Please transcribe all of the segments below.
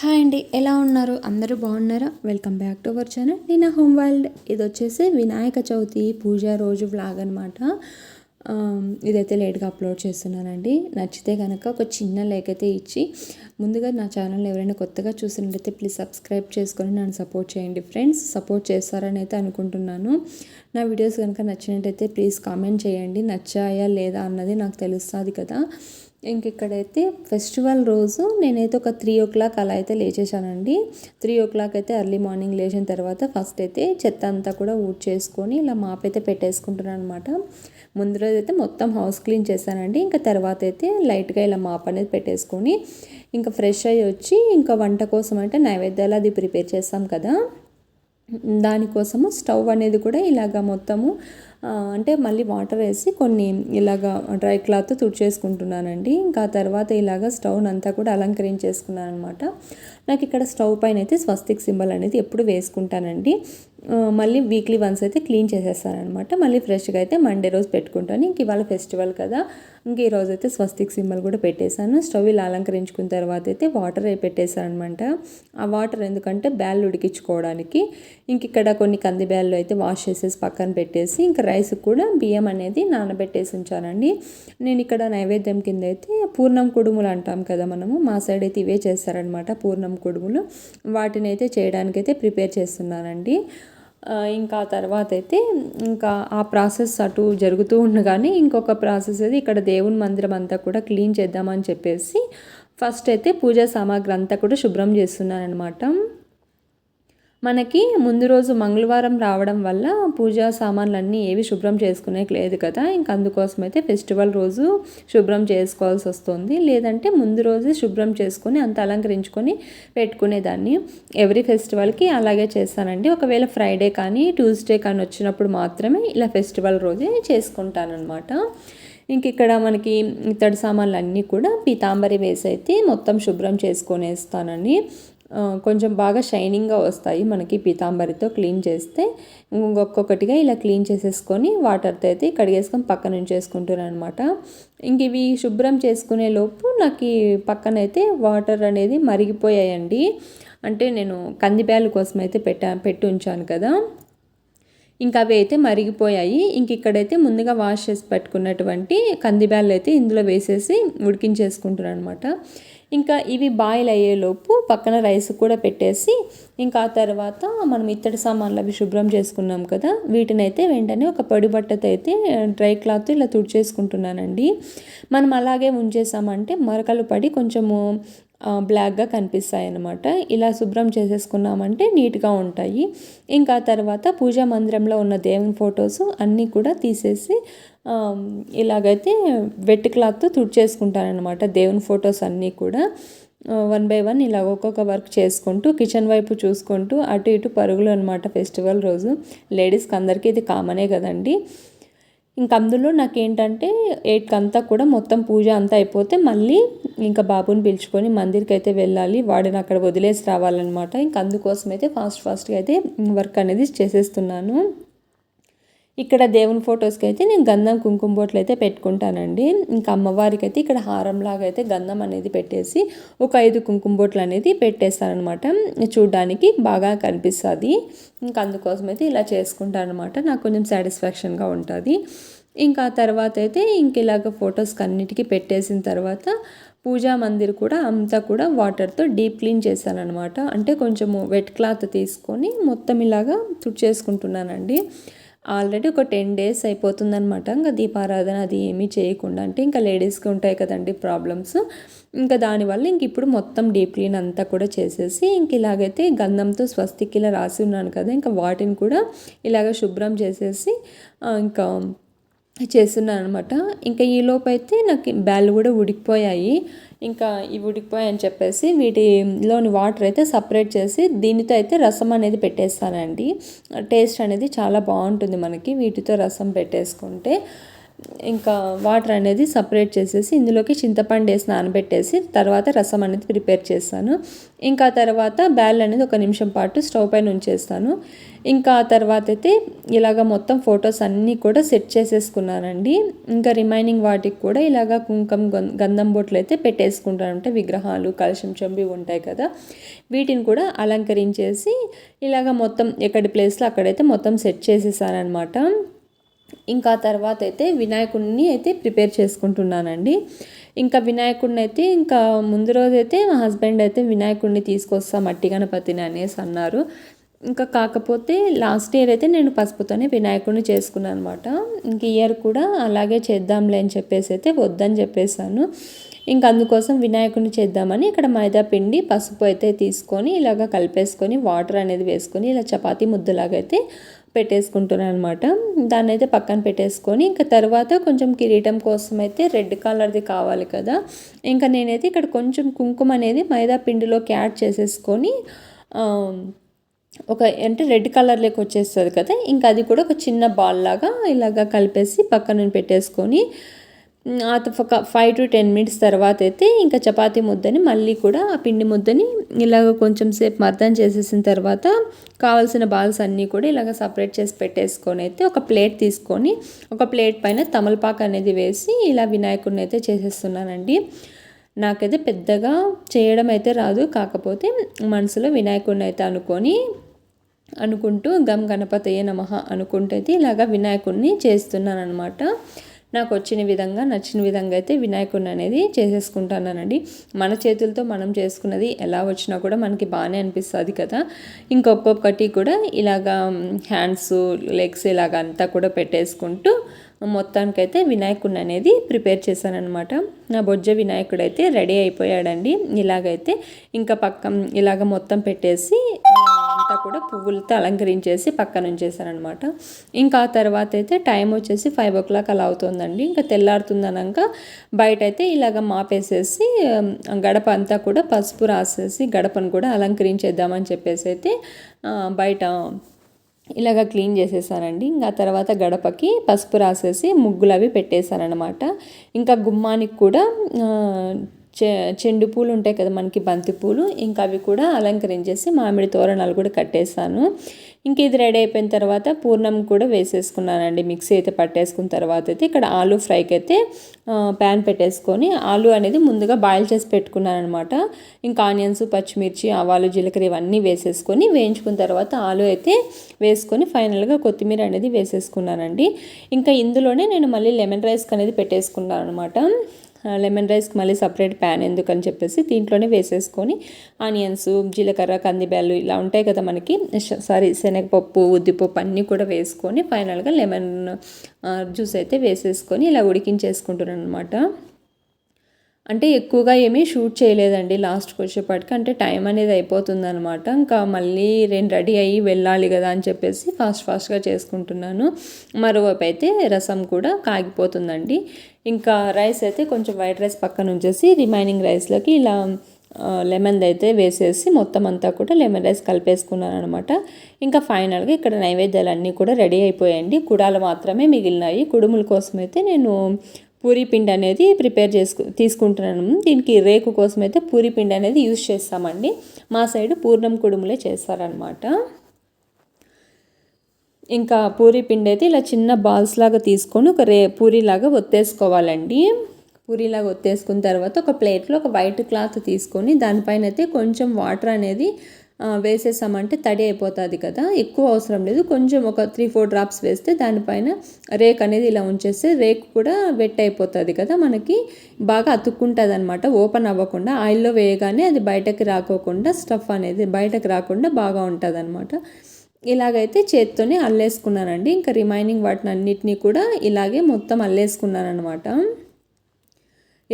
Hi అండి ఎలా ఉన్నారు? అందరూ బాగున్నారా? Welcome back to our channel నేను హోమ్ వరల్డ్ ఇది వచ్చేసి వినాయక చవితి పూజ రోజు వ్లాగ్ అనమాట ఇదైతే లేట్గా అప్లోడ్ చేస్తున్నానండి. నచ్చితే కనుక ఒక చిన్న లైక్ అయితే ఇచ్చి ముందుగా నా ఛానల్ ఎవరైనా కొత్తగా చూసినట్టయితే ప్లీజ్ సబ్స్క్రైబ్ చేసుకొని నన్ను సపోర్ట్ చేయండి ఫ్రెండ్స్ సపోర్ట్ చేస్తారని అయితే అనుకుంటున్నాను. నా వీడియోస్ కనుక నచ్చినట్టయితే ప్లీజ్ కామెంట్ చేయండి. నచ్చాయా లేదా అన్నది నాకు తెలుస్తుంది కదా. ఇంకెక్కడైతే ఫెస్టివల్ రోజు నేనైతే ఒక త్రీ ఓ క్లాక్ అలా అయితే లేచేసానండి త్రీ ఓ క్లాక్ అయితే ఎర్లీ మార్నింగ్ లేచిన తర్వాత ఫస్ట్ అయితే చెత్త అంతా కూడా ఊడ్ చేసుకొని ఇలా మాపైతే పెట్టేసుకుంటున్నాను అనమాట ముందు రోజు అయితే మొత్తం హౌస్ క్లీన్ చేశానండి. ఇంకా తర్వాత అయితే లైట్గా ఇలా మాప్ అనేది పెట్టేసుకొని ఇంకా ఫ్రెష్ అయ్యి వచ్చి ఇంకా వంట కోసం అంటే నైవేద్యాలు అది ప్రిపేర్ చేస్తాం కదా. దానికోసము స్టవ్ అనేది కూడా ఇలాగ మొత్తము అంటే మళ్ళీ వాటర్ వేసి కొన్ని ఇలాగ డ్రై క్లాత్ తుడిచేసుకుంటున్నానండి. ఇంకా తర్వాత ఇలాగ స్టవ్ని అంతా కూడా అలంకరించేసుకున్నాను అనమాట నాకు ఇక్కడ స్టవ్ పైన అయితే స్వస్తిక్ సింబల్ అనేది ఎప్పుడు వేసుకుంటానండి. మళ్ళీ వీక్లీ వన్స్ అయితే క్లీన్ చేసేస్తారనమాట మళ్ళీ ఫ్రెష్గా అయితే మండే రోజు పెట్టుకుంటాను. ఇంక ఇవాళ ఫెస్టివల్ కదా. ఇంక ఈ రోజు అయితే స్వస్తిక్ సింబల్ కూడా పెట్టేశాను. స్టవ్ ఇలా అలంకరించుకున్న తర్వాత అయితే వాటర్ పెట్టేశారనమాట ఆ వాటర్ ఎందుకంటే బ్యాల్ ఉడికించుకోవడానికి. ఇంక ఇక్కడ కొన్ని కంది బ్యాళ్ళు అయితే వాష్ చేసేసి పక్కన పెట్టేసి ఇంకా రైస్ కూడా బియ్యం అనేది నానబెట్టేసి ఉంచానండి. నేను ఇక్కడ నైవేద్యం కింద అయితే పూర్ణం కుడుములు అంటాం కదా మనము. మా సైడ్ అయితే ఇవే చేస్తారనమాట పూర్ణం కుడుములు. వాటిని అయితే చేయడానికైతే ప్రిపేర్ చేస్తున్నానండి. ఇంకా తర్వాత అయితే ఇంకా ఆ ప్రాసెస్ అటు జరుగుతూ ఉండగానే ఇంకొక ప్రాసెస్ అయితే ఇక్కడ దేవుని మందిరం అంతా కూడా క్లీన్ చేద్దామని చెప్పేసి ఫస్ట్ అయితే పూజా సామాగ్రి అంతా కూడా శుభ్రం చేస్తున్నాను అనమాట మనకి ముందు రోజు మంగళవారం రావడం వల్ల పూజా సామాన్లన్నీ ఏవి శుభ్రం చేసుకునే లేదు కదా. ఇంక అందుకోసం అయితే ఫెస్టివల్ రోజు శుభ్రం చేసుకోవాల్సి వస్తుంది. లేదంటే ముందు రోజు శుభ్రం చేసుకొని అంత అలంకరించుకొని పెట్టుకునేదాన్ని. ఎవ్రీ ఫెస్టివల్కి అలాగే చేస్తానండి. ఒకవేళ ఫ్రైడే కానీ ట్యూస్డే కానీ వచ్చినప్పుడు మాత్రమే ఇలా ఫెస్టివల్ రోజే చేసుకుంటానమాట ఇంక ఇక్కడ మనకి ఇత్తడి సామాన్లు అన్నీ కూడా పీతాంబరి వేసి అయితే మొత్తం శుభ్రం చేసుకొనేస్తానని కొంచెం బాగా షైనింగ్గా వస్తాయి మనకి పీతాంబరితో క్లీన్ చేస్తే. ఒక్కొక్కటిగా ఇలా క్లీన్ చేసేసుకొని వాటర్తో అయితే కడిగేసుకొని పక్కన ఉంచేసుకుంటున్నాను అనమాట ఇంక ఇవి శుభ్రం చేసుకునే లోపు నాకు పక్కనైతే వాటర్ అనేది మరిగిపోయాయండి. అంటే నేను కందిబ్యాల కోసం అయితే పెట్టా పెట్టి ఉంచాను కదా. ఇంకా అవి అయితే మరిగిపోయాయి. ఇంక ఇక్కడైతే ముందుగా వాష్ చేసి పెట్టుకున్నటువంటి కందిబ్యాలు అయితే ఇందులో వేసేసి ఉడికించేసుకుంటున్నాను అనమాట ఇంకా ఇవి బాయిల్ అయ్యేలోపు పక్కన రైస్ కూడా పెట్టేసి ఇంకా ఆ తర్వాత మనం ఇత్తడి సామాన్లు అవి శుభ్రం చేసుకున్నాం కదా వీటిని అయితే వెంటనే ఒక పొడి బట్టతో అయితే డ్రై క్లాత్ ఇలా తుడిచేసుకుంటున్నానండి. మనం అలాగే ఉంచేసామంటే మరకలు పడి కొంచెము బ్లాక్గా కనిపిస్తాయి అన్నమాట ఇలా శుభ్రం చేసేసుకున్నామంటే నీట్గా ఉంటాయి. ఇంకా తర్వాత పూజా మందిరంలో ఉన్న దేవుని ఫొటోస్ అన్నీ కూడా తీసేసి ఇలాగైతే వెట్ క్లాత్ తుడిచేసుకుంటాను అనమాట దేవుని ఫొటోస్ అన్నీ కూడా. వన్ బై వన్ ఇలా ఒక్కొక్క వర్క్ చేసుకుంటూ కిచెన్ వైపు చూసుకుంటూ అటు ఇటు పరుగులు అనమాట ఫెస్టివల్ రోజు. లేడీస్కి అందరికీ ఇది కామనే కదండి. ఇంక అందులో నాకేంటంటే ఎయిట్కి అంతా కూడా మొత్తం పూజ అంతా అయిపోతే మళ్ళీ ఇంకా బాబుని పిలుచుకొని మందిర్కి అయితే వెళ్ళాలి. వాడిని అక్కడ వదిలేసి రావాలన్నమాట. ఇంక అందుకోసం అయితే ఫాస్ట్ ఫాస్ట్గా అయితే వర్క్ అనేది చేసేస్తున్నాను. ఇక్కడ దేవుని ఫొటోస్కి అయితే నేను గంధం కుంకుమ బొట్లు అయితే పెట్టుకుంటానండి. ఇంకా అమ్మవారికి అయితే ఇక్కడ హారంలాగా అయితే గంధం అనేది పెట్టేసి ఒక ఐదు కుంకుమ బొట్లు అనేది పెట్టేస్తానమాట చూడడానికి బాగా కనిపిస్తుంది. ఇంకా అందుకోసం అయితే ఇలా చేసుకుంటానమాట అనమాట నాకు కొంచెం సాటిస్ఫాక్షన్గా ఉంటుంది. ఇంకా తర్వాత అయితే ఇంక ఇలాగ ఫొటోస్కి అన్నిటికీ పెట్టేసిన తర్వాత పూజా మందిర్ కూడా అంతా కూడా వాటర్తో డీప్ క్లీన్ చేశాను అనమాట అంటే కొంచెము వెట్ క్లాత్ తీసుకొని మొత్తం ఇలాగా తుడిచేసుకుంటున్నానండి ఆల్రెడీ ఒక టెన్ డేస్ అయిపోతుందనమాట ఇంకా దీపారాధన అది ఏమీ చేయకుండా అంటే ఇంకా లేడీస్కి ఉంటాయి కదండి ప్రాబ్లమ్స్. ఇంకా దానివల్ల ఇంక ఇప్పుడు మొత్తం డీప్ క్లీన్ అంతా కూడా చేసేసి ఇంక ఇలాగైతే గంధంతో స్వస్తికి ఇలా రాసి ఉన్నాను కదా ఇంకా వాటిని కూడా ఇలాగ శుభ్రం చేసేసి ఇంకా చేస్తున్నాను అనమాట ఇంకా ఈలోపు అయితే నాకు బ్యాళ్ళు కూడా ఉడికిపోయాయి. ఇంకా ఇవి ఉడికిపోయాయని చెప్పేసి వీటిలోని వాటర్ అయితే సపరేట్ చేసి దీనితో అయితే రసం అనేది పెట్టేస్తానండి. టేస్ట్ అనేది చాలా బాగుంటుంది మనకి వీటితో రసం పెట్టేసుకుంటే. ఇంకా వాటర్ అనేది సపరేట్ చేసేసి ఇందులోకి చింతపండు వేసి నానబెట్టేసి తర్వాత రసం అనేది ప్రిపేర్ చేస్తాను. ఇంకా తర్వాత బ్యాల్ అనేది ఒక నిమిషం పాటు స్టవ్ పైన ఉంచేస్తాను. ఇంకా తర్వాత అయితే ఇలాగ మొత్తం ఫొటోస్ అన్నీ కూడా సెట్ చేసేసుకున్నానండి. ఇంకా రిమైనింగ్ వాటికి కూడా ఇలాగ కుంకం గంధం బొట్లు అయితే పెట్టేసుకుంటాను. అంటే విగ్రహాలు కలశం చెంబి ఉంటాయి కదా వీటిని కూడా అలంకరించేసి ఇలాగ మొత్తం ఎక్కడి ప్లేస్లో అక్కడైతే మొత్తం సెట్ చేసేసానమాట ఇంకా తర్వాత అయితే వినాయకుడిని అయితే ప్రిపేర్ చేసుకుంటున్నానండి. ఇంకా వినాయకుడిని అయితే ఇంకా ముందు రోజు అయితే మా హస్బెండ్ అయితే వినాయకుడిని తీసుకొస్తా మట్టి గణపతిని అనేసి అన్నారు. ఇంకా కాకపోతే లాస్ట్ ఇయర్ అయితే నేను పసుపుతోనే వినాయకుడిని చేసుకున్నాను అనమాట ఇంక ఇయర్ కూడా అలాగే చేద్దాంలే అని చెప్పేసి అయితే వద్దని చెప్పేశాను. ఇంకా అందుకోసం వినాయకుడిని చేద్దామని ఇక్కడ మైదా పిండి పసుపు అయితే తీసుకొని ఇలాగ కలిపేసుకొని వాటర్ అనేది వేసుకొని ఇలా చపాతీ ముద్దలాగా అయితే పెట్టేసుకుంటున్నాను అనమాట దాన్ని అయితే పక్కన పెట్టేసుకొని ఇంకా తర్వాత కొంచెం కిరీటం కోసం అయితే రెడ్ కలర్ది కావాలి కదా. ఇంకా నేనైతే ఇక్కడ కొంచెం కుంకుమ అనేది మైదా పిండిలోకి యాడ్ చేసేసుకొని ఒక అంటే రెడ్ కలర్లోకి వచ్చేస్తుంది కదా. ఇంకా అది కూడా ఒక చిన్న బాల్ లాగా ఇలాగా కలిపేసి పక్కన పెట్టేసుకొని ఒక ఫైవ్ టు టెన్ మినిట్స్ తర్వాత అయితే ఇంకా చపాతీ ముద్దని మళ్ళీ కూడా ఆ పిండి ముద్దని ఇలాగ కొంచెం సేపు మర్దం చేసేసిన తర్వాత కావాల్సిన బాల్స్ అన్నీ కూడా ఇలాగ సపరేట్ చేసి పెట్టేసుకొని అయితే ఒక ప్లేట్ తీసుకొని ఒక ప్లేట్ పైన తమలపాకు అనేది వేసి ఇలా వినాయకుడిని అయితే చేసేస్తున్నానండి. నాకైతే పెద్దగా చేయడం అయితే రాదు. కాకపోతే మనసులో వినాయకుడిని అయితే అనుకొని అనుకుంటూ గమ్ గణపతయ్య నమ అనుకుంటూ అయితే ఇలాగ వినాయకుడిని చేస్తున్నాను అనమాట నాకు వచ్చిన విధంగా నచ్చిన విధంగా అయితే వినాయకుడిని అనేది చేసేసుకుంటానండి మన చేతులతో మనం చేసుకున్నది ఎలా వచ్చినా కూడా మనకి బాగానే అనిపిస్తుంది కదా. ఇంకొక్కొక్కటి కూడా ఇలాగా హ్యాండ్స్ లెగ్స్ ఇలాగ అంతా కూడా పెట్టేసుకుంటూ మొత్తానికైతే వినాయకుడిని అనేది ప్రిపేర్ చేశానమాట నా బొజ్జ వినాయకుడు అయితే రెడీ అయిపోయాడండి. ఇలాగైతే ఇంకా పక్క ఇలాగ మొత్తం పెట్టేసి అంతా కూడా పువ్వులతో అలంకరించేసి పక్కన ఉంచేసానమాట ఇంకా ఆ తర్వాత అయితే టైం వచ్చేసి ఫైవ్ ఓ క్లాక్ అలా అవుతుందండి. ఇంకా తెల్లారుతుందనక బయట అయితే ఇలాగ మాపేసేసి గడప అంతా కూడా పసుపు రాసేసి గడపను కూడా అలంకరించేద్దామని చెప్పేసి అయితే బయట ఇలాగ క్లీన్ చేసేసానండి. ఇంకా తర్వాత గడపకి పసుపు రాసేసి ముగ్గులు అవి పెట్టేశానమాట ఇంకా గుమ్మానికి కూడా చెండు పూలు ఉంటాయి కదా మనకి బంతి పూలు. ఇంకా అవి కూడా అలంకరించేసి మామిడి తోరణాలు కూడా కట్టేసాను ఇంక ఇది రెడీ అయిపోయిన తర్వాత పూర్ణం కూడా వేసేసుకున్నానండి. మిక్సీ అయితే పట్టేసుకున్న తర్వాత అయితే ఇక్కడ ఆలు ఫ్రైకి అయితే ప్యాన్ పెట్టేసుకొని ఆలు అనేది ముందుగా బాయిల్ చేసి పెట్టుకున్నాను అనమాట ఇంకా ఆనియన్స్ పచ్చిమిర్చి ఆవాలు జీలకర్ర ఇవన్నీ వేసేసుకొని వేయించుకున్న తర్వాత ఆలు అయితే వేసుకొని ఫైనల్గా కొత్తిమీర అనేది వేసేసుకున్నానండి. ఇంకా ఇందులోనే నేను మళ్ళీ లెమన్ రైస్ అనేది పెట్టేసుకున్నాను అనమాట లెమన్ రైస్కి మళ్ళీ సపరేట్ ప్యాన్ ఎందుకని చెప్పేసి దీంట్లోనే వేసేసుకొని ఆనియన్స్ జీలకర్ర కందిబ్యాలు ఇలా ఉంటాయి కదా మనకి. సారీ శనగపప్పు ఉద్దిపప్పు అన్నీ కూడా వేసుకొని ఫైనల్గా లెమన్ జ్యూస్ అయితే వేసేసుకొని ఇలా ఉడికించేసుకుంటున్నాను అనమాట అంటే ఎక్కువగా ఏమీ షూట్ చేయలేదండి లాస్ట్కి వచ్చేపాటికి. అంటే టైం అనేది అయిపోతుంది అనమాట ఇంకా మళ్ళీ నేను రెడీ అయ్యి వెళ్ళాలి కదా అని చెప్పేసి ఫాస్ట్ ఫాస్ట్గా చేసుకుంటున్నాను. మరోవైపు అయితే రసం కూడా కాగిపోతుందండి. ఇంకా రైస్ అయితే కొంచెం వైట్ రైస్ పక్కన ఉంచేసి రిమైనింగ్ రైస్లోకి ఇలా లెమన్ అయితే వేసేసి మొత్తం అంతా కూడా లెమన్ రైస్ కలిపేసుకున్నాను అనమాట ఇంకా ఫైనల్గా ఇక్కడ నైవేద్యాలు అన్నీ కూడా రెడీ అయిపోయాయండి. కుడాలు మాత్రమే మిగిలినాయి. కుడుముల కోసం అయితే నేను పూరి పిండి అనేది ప్రిపేర్ చేసుకు తీసుకుంటున్నాను. దీనికి రేకు కోసం అయితే పూరి పిండి అనేది యూజ్ చేస్తామండి. మా సైడ్ పూర్ణం కుడుములే చేస్తారనమాట ఇంకా పూరి పిండి అయితే ఇలా చిన్న బాల్స్ లాగా తీసుకొని ఒక రే పూరిలాగా ఒత్తేసుకోవాలండి. పూరిలాగా ఒత్తేసుకున్న తర్వాత ఒక ప్లేట్లో ఒక వైట్ క్లాత్ తీసుకొని దానిపైన అయితే కొంచెం వాటర్ అనేది వేసేసామంటే తడి అయిపోతుంది కదా ఎక్కువ అవసరం లేదు. కొంచెం ఒక త్రీ ఫోర్ డ్రాప్స్ వేస్తే దానిపైన రేక్ అనేది ఇలా ఉంచేస్తే రేక్ కూడా వెట్ అయిపోతుంది కదా మనకి. బాగా అతుక్కుంటుంది అనమాట ఓపెన్ అవ్వకుండా ఆయిల్లో వేయగానే అది బయటకు రాకోకుండా స్టఫ్ అనేది బయటకు రాకుండా బాగా ఉంటుంది అనమాట ఇలాగైతే చేత్తోనే అల్లేసుకున్నానండి. ఇంకా రిమైనింగ్ వాటిని అన్నిటినీ కూడా ఇలాగే మొత్తం అల్లేసుకున్నాను అనమాట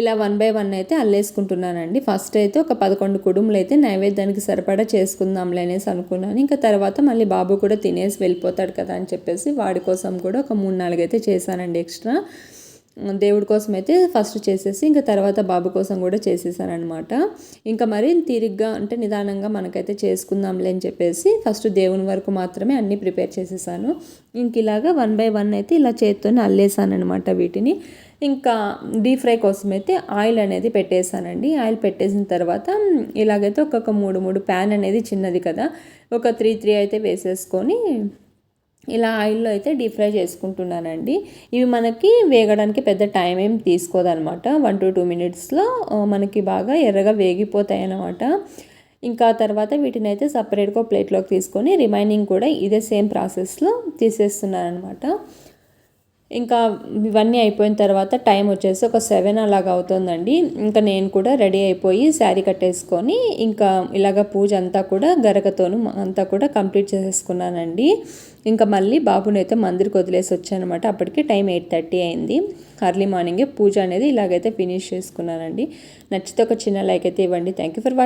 ఇలా వన్ బై వన్ అయితే అల్లేసుకుంటున్నానండి. ఫస్ట్ అయితే ఒక పదకొండు కుడుములు అయితే నైవేద్యానికి సరిపడా చేసుకుందాంలే అనేసి అనుకున్నాను. ఇంకా తర్వాత మళ్ళీ బాబు కూడా తినేసి వెళ్ళిపోతాడు కదా అని చెప్పేసి వాడి కోసం కూడా ఒక మూడు నాలుగు అయితే చేశానండి ఎక్స్ట్రా. దేవుడి కోసం అయితే ఫస్ట్ చేసేసి ఇంకా తర్వాత బాబు కోసం కూడా చేసేసానమాట ఇంకా మరి తీరిగ్గా అంటే నిదానంగా మనకైతే చేసుకుందాంలే అని చెప్పేసి ఫస్ట్ దేవుని వరకు మాత్రమే అన్నీ ప్రిపేర్ చేసేసాను. ఇంక ఇలాగా వన్ బై వన్ అయితే ఇలా చేత్తోనే అల్లేసానమాట వీటిని. ఇంకా డీప్ ఫ్రై కోసం అయితే ఆయిల్ అనేది పెట్టేసానండి. ఆయిల్ పెట్టేసిన తర్వాత ఇలాగైతే ఒక్కొక్క మూడు మూడు ప్యాన్ అనేది చిన్నది కదా. ఒక త్రీ త్రీ అయితే వేసేసుకొని ఇలా ఆయిల్లో అయితే డీప్ ఫ్రై చేసుకుంటున్నానండి. ఇవి మనకి వేగడానికి పెద్ద టైం ఏం తీసుకోదనమాట వన్ టు టూ మినిట్స్లో మనకి బాగా ఎర్రగా వేగిపోతాయి అన్నమాట ఇంకా తర్వాత వీటిని అయితే సపరేట్గా ప్లేట్లోకి తీసుకొని రిమైనింగ్ కూడా ఇదే సేమ్ ప్రాసెస్లో తీసేస్తున్నాను అనమాట ఇంకా ఇవన్నీ అయిపోయిన తర్వాత టైం వచ్చేసి ఒక సెవెన్ అలాగ అవుతుందండి. ఇంకా నేను కూడా రెడీ అయిపోయి శారీ కట్టేసుకొని ఇంకా ఇలాగ పూజ అంతా కూడా గరకతోను అంతా కూడా కంప్లీట్ చేసేసుకున్నానండి. ఇంకా మళ్ళీ బాబుని అయితే మందిరికి వదిలేసి వచ్చానమాట. అప్పటికి టైం ఎయిట్ థర్టీ అయింది. అర్లీ మార్నింగే పూజ అనేది ఇలాగైతే ఫినిష్ చేసుకున్నానండి. నచ్చితే ఒక చిన్న లైక్ అయితే ఇవ్వండి. Thank you for watching